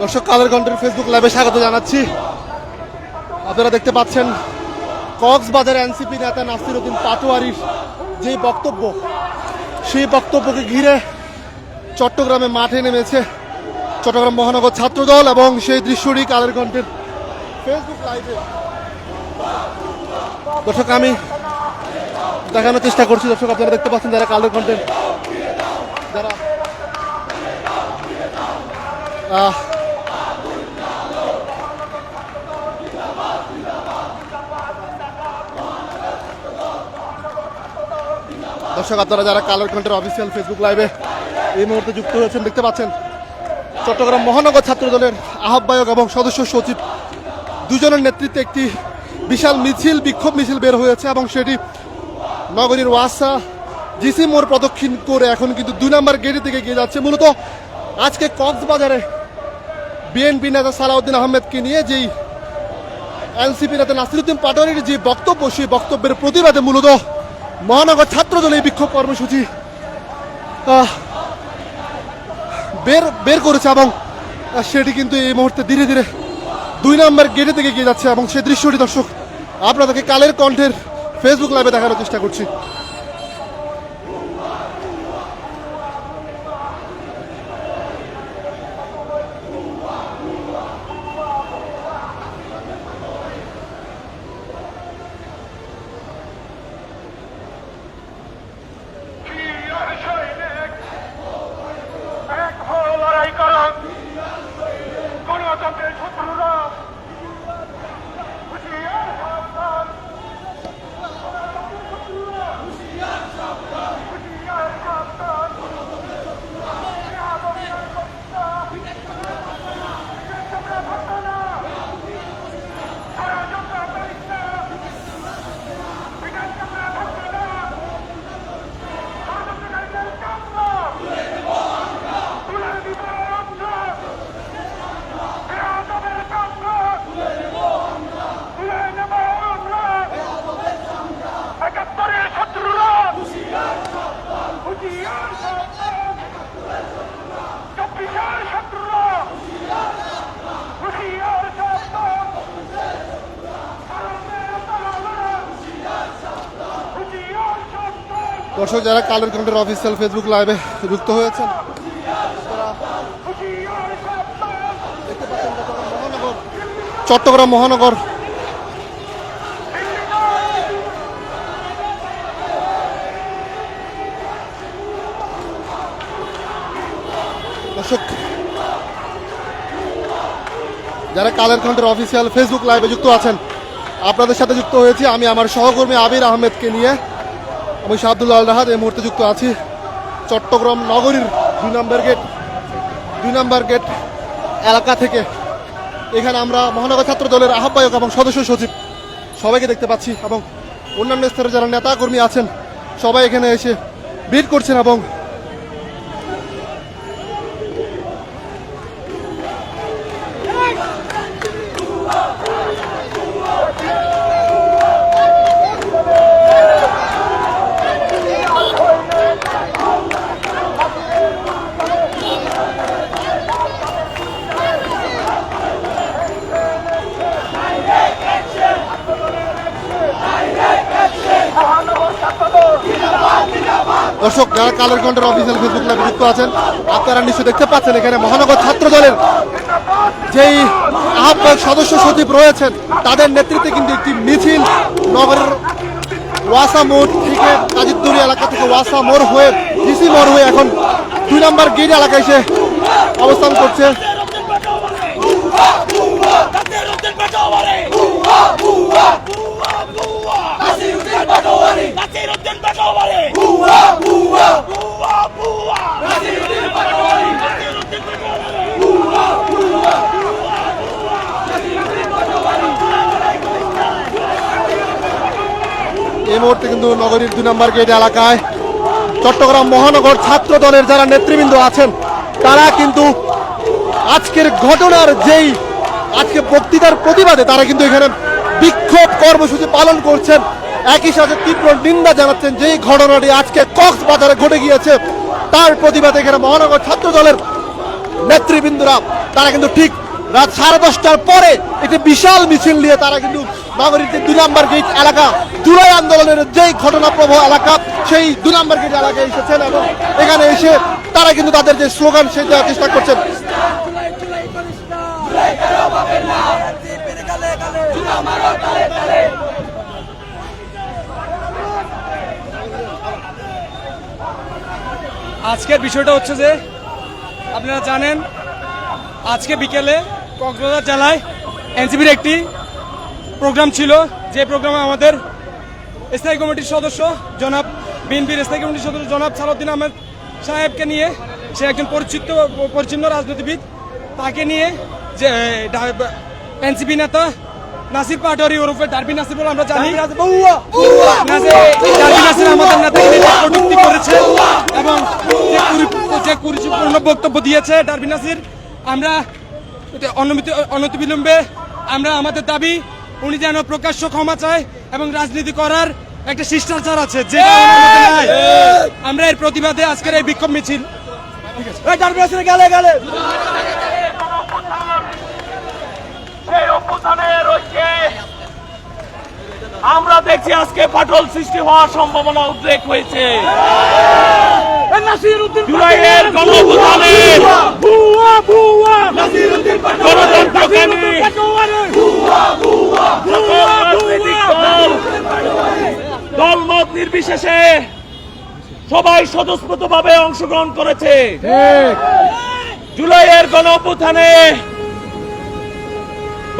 দর্শক কালের কণ্ঠের ফেসবুক লাইভে স্বাগত জানাচ্ছি। আপনারা দেখতে পাচ্ছেন, কক্সবাজার এনসিপি নেতা নাসির উদ্দিন পাটোয়ারির যে বক্তব্য, সেই বক্তব্যকে ঘিরে চট্টগ্রামে মাঠে নেমেছে চট্টগ্রাম মহানগর ছাত্রদল এবং সেই দৃশ্যটি কালের কণ্ঠের ফেসবুক লাইভে দর্শক, আমি দেখানোর চেষ্টা করছি। দর্শক, আপনারা দেখতে পাচ্ছেন যারা কালের কণ্ঠের, যারা দর্শক, আপনারা যারা কালার কন্টের অফিসিয়াল ফেসবুক লাইভে এই মুহূর্তে যুক্ত হয়েছেন, দেখতে পাচ্ছেন চট্টগ্রাম মহানগর ছাত্র দলের আহ্বায়ক এবং সদস্য সচিব দুজনের নেতৃত্বে একটি বিশাল মিছিল, বিক্ষোভ মিছিল বের হয়েছে এবং সেটি নগরীর ওয়াসা জিসি মোড় প্রদক্ষিণ করে এখন কিন্তু দুই নম্বর গেটের দিকে এগিয়ে যাচ্ছে। মূলত আজকে কক্সবাজারে বিএনপি নেতা সালাউদ্দিন আহমেদকে নিয়ে যেই এনসিপি নেতা নাসিরুদ্দিন পাটোয়ারির যে বক্তব্য, সেই বক্তব্যের প্রতিবাদে মূলত মহানগর ছাত্র দল এই বিক্ষোভ কর্মসূচি বের বের করেছে এবং সেটি কিন্তু এই মুহূর্তে ধীরে ধীরে দুই নম্বর গেটে থেকে গিয়ে যাচ্ছে এবং সে দৃশ্যটি দর্শক, আপনাদেরকে কালের কণ্ঠের ফেসবুক লাইভে দেখানোর চেষ্টা করছি। দর্শক যারা কালের কণ্ঠের অফিসিয়াল ফেসবুক লাইভে যুক্ত হয়েছেন, চট্টগ্রাম মহানগর। দর্শক, যারা কালের কণ্ঠের অফিসিয়াল ফেসবুক লাইভে যুক্ত আছেন, আপনাদের সাথে যুক্ত হয়েছি আমি, আমার সহকর্মী আবির আহমেদকে নিয়ে। আমি শাহাদুল্লাহ আল রাহাত, এই মুহূর্তে যুক্ত আছি চট্টগ্রাম নগরীর দুই নম্বর গেট, দুই নম্বর গেট এলাকা থেকে। এখানে আমরা মহানগর ছাত্র দলের আহ্বায়ক এবং সদস্য সচিব সবাইকে দেখতে পাচ্ছি এবং অন্যান্য স্তরের যারা নেতাকর্মী আছেন, সবাই এখানে এসে ভিড় করছেন এবং দর্শক যারা কালের কণ্ঠের অফিসিয়াল ফেসবুক লাইভে যুক্ত আছেন, আপনারা নিশ্চয়ই দেখতে পাচ্ছেন এখানে মহানগর ছাত্র দলের যেই আহ্বায়ক সদস্য সচিব রয়েছেন, তাদের নেতৃত্বে কিন্তু একটি মিছিল নগরের ওয়াসা মোড় থেকে কাজিদ্দুরি এলাকা থেকে ওয়াসা মোড় হয়ে, ডিসি মোড় হয়ে এখন দুই নম্বর গেট এলাকায় এসে অবস্থান করছে নাসিরুদ্দিন পাটোয়ারি নাসিরুদ্দিন পাটোয়ারি নাসিরুদ্দিন পাটোয়ারি বুয়া বুয়া বুয়া বুয়া নাসিরুদ্দিন পাটোয়ারি নাসিরুদ্দিন পাটোয়ারি বুয়া বুয়া কিন্তু নগরীর দুই নম্বর গেট এলাকায়। চট্টগ্রাম মহানগর ছাত্র দলের যারা নেতৃবৃন্দ আছেন, তারা কিন্তু আজকের ঘটনার যেই আজকে বক্তৃতার প্রতিবাদে তারা কিন্তু এখানে বিক্ষোভ কর্মসূচি পালন করছেন। একই সাথে তীব্র নিন্দা জানাচ্ছেন যেই ঘটনাটি আজকে কক্সবাজারে ঘটে গিয়েছে, তার প্রতিবাদে এখানে মহানগর ছাত্র দলের নেতৃবৃন্দরা, তারা কিন্তু ঠিক রাত সাড়ে দশটার পরে একটি বিশাল মিছিল নিয়ে তারা কিন্তু নগরীতে দুই নম্বর গেট এলাকা। জুলাই আন্দোলনের যেই ঘটনাপ্রবাহ এলাকা, সেই দুই নম্বর গেট এলাকায় এসেছেন এবং এখানে এসে তারা কিন্তু তাদের যে স্লোগান, সেই দেওয়ার চেষ্টা করছেন। আজকের বিষয়টা হচ্ছে যে, আপনারা জানেন, আজকে বিকেলে কক্সবাজার জেলায় এনসিপির একটি প্রোগ্রাম ছিল যে প্রোগ্রামে আমাদের স্থায়ী কমিটির সদস্য জনাব বিএনপির স্থায়ী কমিটির সদস্য জনাব সালাউদ্দিন আহমেদ সাহেবকে নিয়ে সে একজন পরিচিত পরিচ্ছন্ন রাজনীতিবিদ তাকে নিয়ে যে এনসিপি নেতা নাসির পাটোয়ারি ওরফে ডারবি নাসির বলে আমরা জানি। নাসির- ডারবি নাসির আমাদের নেতাকে নিয়ে করেছে এবং যে কুরুচিপূর্ণ বক্তব্য দিয়েছে ডারবি নাসির আমরা অনতিবিলম্বে আমরা আমাদের দাবি উনি যেন প্রকাশ্য ক্ষমা চায় এবং রাজনীতি করার একটা শিষ্টাচার আছে নাই। আমরা এর প্রতিবাদে আজকের এই বিক্ষোভ মিছিল। গেলে গেলে। আমরা দেখছি আজকে ফাটল সৃষ্টি হওয়ার সম্ভাবনা উদ্রেক হয়েছে। জুলাইয়ের গণতন্ত্রকামী দলমত নির্বিশেষে সবাই স্বতঃস্ফূর্তভাবে অংশগ্রহণ করেছে। জুলাইয়ের গণ অভ্যুত্থানে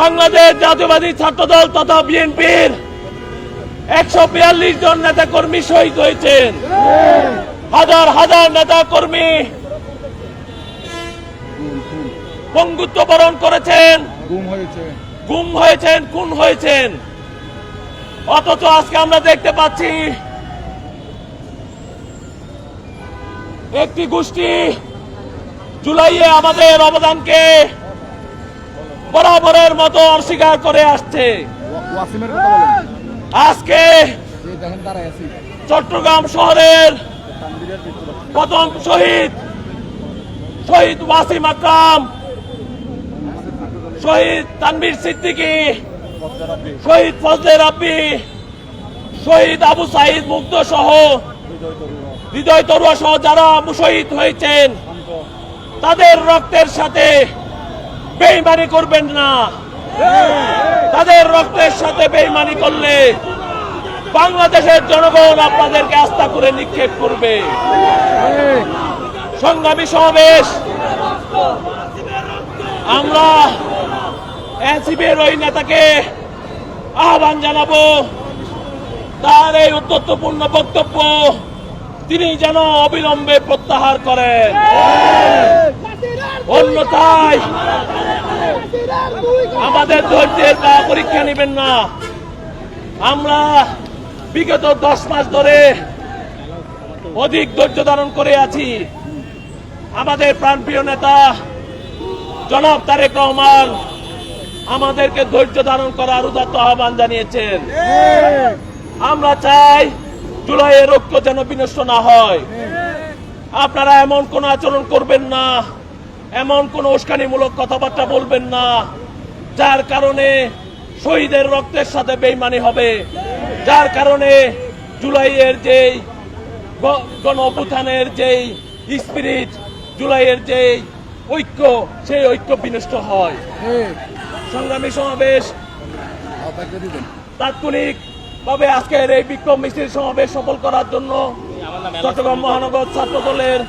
বাংলাদেশ জাতীয়বাদী ছাত্র দল তথা বিএনপির একশো বিয়াল্লিশ জন নেতা কর্মী শহীদ হয়েছেন। হাজার হাজার নেতা কর্মী পঙ্গুত্ব বরণ করেছেন। গুম হয়েছেন, খুন হয়েছেন। অথচ আজকে আমরা দেখতে পাচ্ছি একটি গোষ্ঠী জুলাইয়ে আমাদের অবদানকে বরাবরের মতো অস্বীকার করে আসছে। আজকে চট্টগ্রাম শহরের প্রথম শহীদ শহীদ ওয়াসিম আকরাম শহীদ তানভীর সিদ্দিকী, শহীদ ফজলে রাব্বি, শহীদ আবু সাইদ মুগ্ধ সহ হৃদয় তরুয়া সহ যারা শহীদ হয়েছেন, তাদের রক্তের সাথে বেইমানি করবেন না। তাদের রক্তের সাথে বেইমানি করলে বাংলাদেশের জনগণ আপনাদেরকে আস্থা করে নিক্ষেপ করবে। সংগ্রামী সমাবেশ, আমরা এনসিপির ওই নেতাকে আহ্বান জানাব। তার এই উত্তত্বপূর্ণ বক্তব্য তিনি যেন অবিলম্বে প্রত্যাহার করেন। অন্যথায় আমাদের ধৈর্যের বা পরীক্ষা নেবেন না। আমরা বিগত দশ মাস ধরে অধিক ধৈর্য ধারণ করে আছি। আমাদের প্রাণপ্রিয় নেতা জনাব তারেক রহমান আমাদেরকে ধৈর্য ধারণ করার উদাত্ত আহ্বান জানিয়েছেন। আমরা চাই জুলাইয়ের ঐক্য যেন বিনষ্ট না হয়। আপনারা এমন কোন আচরণ করবেন না, এমন কোন উস্কানিমূলক কথাবার্তা বলবেন না, যার কারণে শহীদের রক্তের সাথে বেইমানি হবে। যার কারণে জুলাইয়ের যেই গণ অভ্যুত্থানের যেই স্পিরিট জুলাইয়ের যেই ঐক্য, সেই ঐক্য বিনষ্ট হয়। সংগ্রামী সমাবেশ। তাৎক্ষণিক ভাবে আজকের এই বিক্ষোভ মিছিল সমাবেশ সফল করার জন্য চট্টগ্রাম মহানগর ছাত্র দলের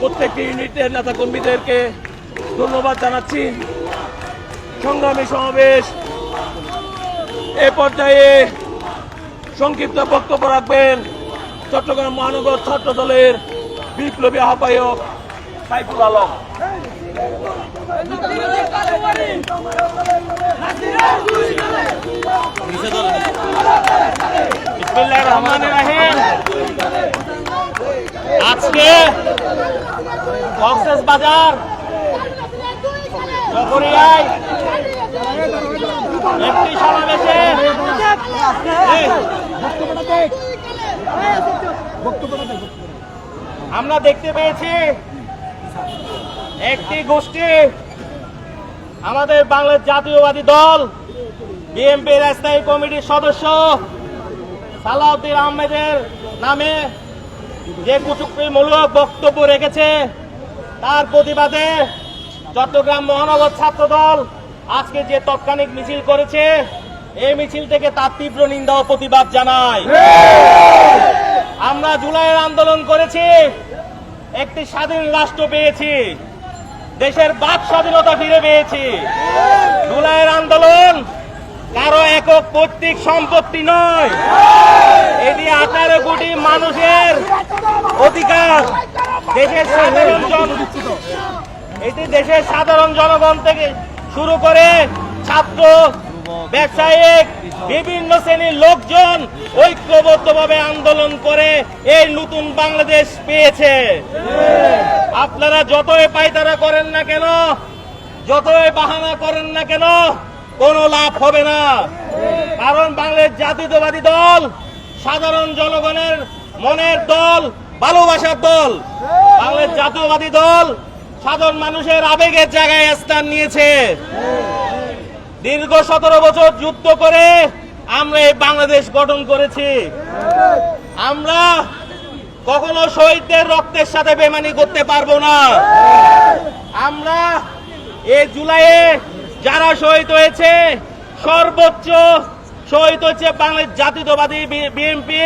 প্রত্যেকটি ইউনিটের নেতা কর্মীদেরকে ধন্যবাদ জানাচ্ছি। সংগ্রামী সমাবেশ এ পর্যায়ে সংক্ষিপ্ত বক্তব্য রাখবেন চট্টগ্রাম মহানগর ছাত্র দলের বিপ্লবী আহ্বায়ক সাইফুল আলম। আজকে বাজার একটি আমরা দেখতে পেয়েছি একটি গোষ্ঠী আমাদের বাংলাদেশ জাতীয়বাদী দল, বিএনপির স্থায়ী কমিটির সদস্য সালাউদ্দিন আহমেদের নামে যে কুচুক্তিমূলক বক্তব্য রেখেছে, তার প্রতিবাদে চট্টগ্রাম মহানগর ছাত্র দল আজকে যে তৎক্ষণিক মিছিল করেছে, এই মিছিল থেকে তার তীব্র নিন্দা ও প্রতিবাদ জানায়। আমরা জুলাইয়ের আন্দোলন করেছি, একটি স্বাধীন রাষ্ট্র পেয়েছি। দেশের বাক স্বাধীনতা ফিরে পেয়েছি। জুলাইয়ের আন্দোলন কারও একক পৈতৃক সম্পত্তি নয়। এটি আঠারো কোটি মানুষের অধিকার। দেশের সাধারণ জন এটি দেশের সাধারণ জনগণ থেকে শুরু করে ছাত্র ব্যবসায়িক বিভিন্ন শ্রেণির লোকজন ঐক্যবদ্ধভাবে আন্দোলন করে এই নতুন বাংলাদেশ পেয়েছে। আপনারা যতই পায়তারা করেন না কেন, যতই বাহানা করেন না কেন, কোনো লাভ হবে না। কারণ বাংলাদেশ জাতীয়তাবাদী দল, সাধারণ জনগণের মনের দল, ভালোবাসার দল। বাংলাদেশ জাতীয়বাদী দল সাধারণ মানুষের আবেগের জায়গায় স্থান নিয়েছে। দীর্ঘ সতেরো বছর যুদ্ধ করে আমরা এই বাংলাদেশ গঠন করেছি। আমরা কখনো শহীদদের রক্তের সাথে বেমানি করতে পারব না। আমরা এই জুলাইয়ে যারা শহীদ হয়েছে, সর্বোচ্চ শহীদ হচ্ছে বাংলাদেশ জাতীয়তাবাদী বিএনপি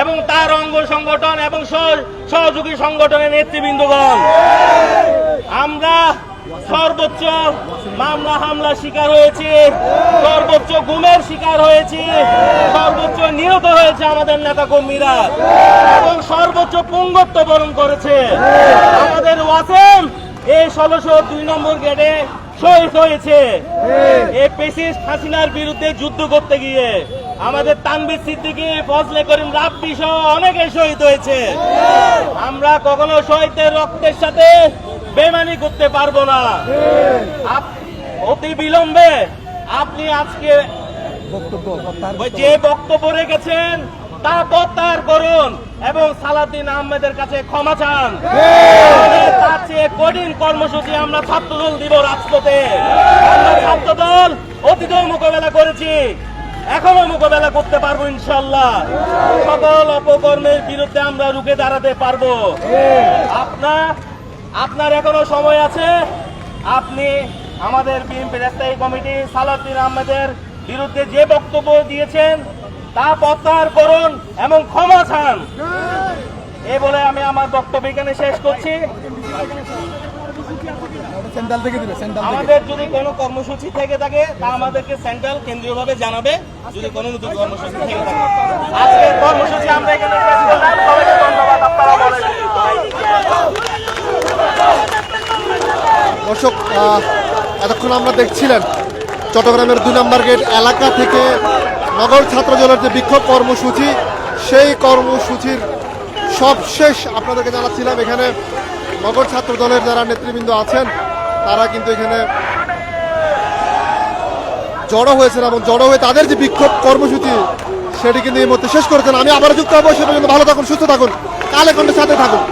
এবং তার অঙ্গ সংগঠন এবং সহ- সহযোগী সংগঠনের নেতৃবৃন্দগণ। আমরা সর্বোচ্চ মামলা হামলা শিকার হয়েছি। সর্বোচ্চ গুমের শিকার হয়েছি। সর্বোচ্চ নিহত হয়েছে আমাদের নেতা কর্মীরা এবং সর্বোচ্চ পুঙ্গত্ব বরণ করেছে। আমাদের ওয়াসেম এই ষোলোশো দুই নম্বর গেটে শহীদ হয়েছে। এই পেশিস হাসিনার বিরুদ্ধে যুদ্ধ করতে গিয়ে আমাদের তানবির সিদ্দিকী, ফজলে করিম রাব্বি সহ অনেকে শহীদ হয়েছে। আমরা কখনো শহীদদের রক্তের সাথে বেমানি করতে পারব না। অতি বিলম্বে আপনি আজকে যে বক্তব্য রেখেছেন তা প্রত্যাহার করুন এবং সালাদ্দিন আহমেদের কাছে ক্ষমা চান। আমাদের তার চেয়ে কঠিন কর্মসূচি আমরা ছাত্রদল দিব রাজপথে। আমরা ছাত্রদল অতীতেও মোকাবেলা করেছি এখনও মোকাবেলা করতে পারব ইনশাল্লাহ সকল অপকর্মের বিরুদ্ধে আমরা রুখে দাঁড়াতে পারব। আপনার আপনার এখনও সময় আছে। আপনি আমাদের বিএনপি স্থায়ী কমিটি সালাউদ্দিন আহমেদের বিরুদ্ধে যে বক্তব্য দিয়েছেন তা প্রত্যাহার করুন এবং ক্ষমা চান। এ বলে আমি আমার বক্তব্য এখানে শেষ করছি। আমাদের যদি কোনো কর্মসূচি থেকে থাকে তা আমাদেরকে সেন্ট্রাল কেন্দ্রীয়ভাবে জানাবে। যদি কোনো নতুন কর্মসূচি থেকে থাকে। আজকের কর্মসূচি আমরা এখানে শেষ করলাম। সবাইকে ধন্যবাদ। আপনারা দর্শক এতক্ষণ আমরা দেখছিলেন চট্টগ্রামের দুই নম্বর গেট এলাকা থেকে নগর ছাত্র দলের যে বিক্ষোভ কর্মসূচি, সেই কর্মসূচির সবশেষ আপনাদেরকে জানাচ্ছিলাম। এখানে নগর ছাত্র দলের যারা নেতৃবৃন্দ আছেন, তারা কিন্তু এখানে জড়ো হয়েছেন এবং জড়ো হয়ে তাদের যে বিক্ষোভ কর্মসূচি, সেটি কিন্তু এই মুহূর্তে শেষ করেছেন। আমি আবার যুক্ত হব সে পর্যন্ত ভালো থাকুন, সুস্থ থাকুন কালে কণ্ঠের সাথে থাকুন।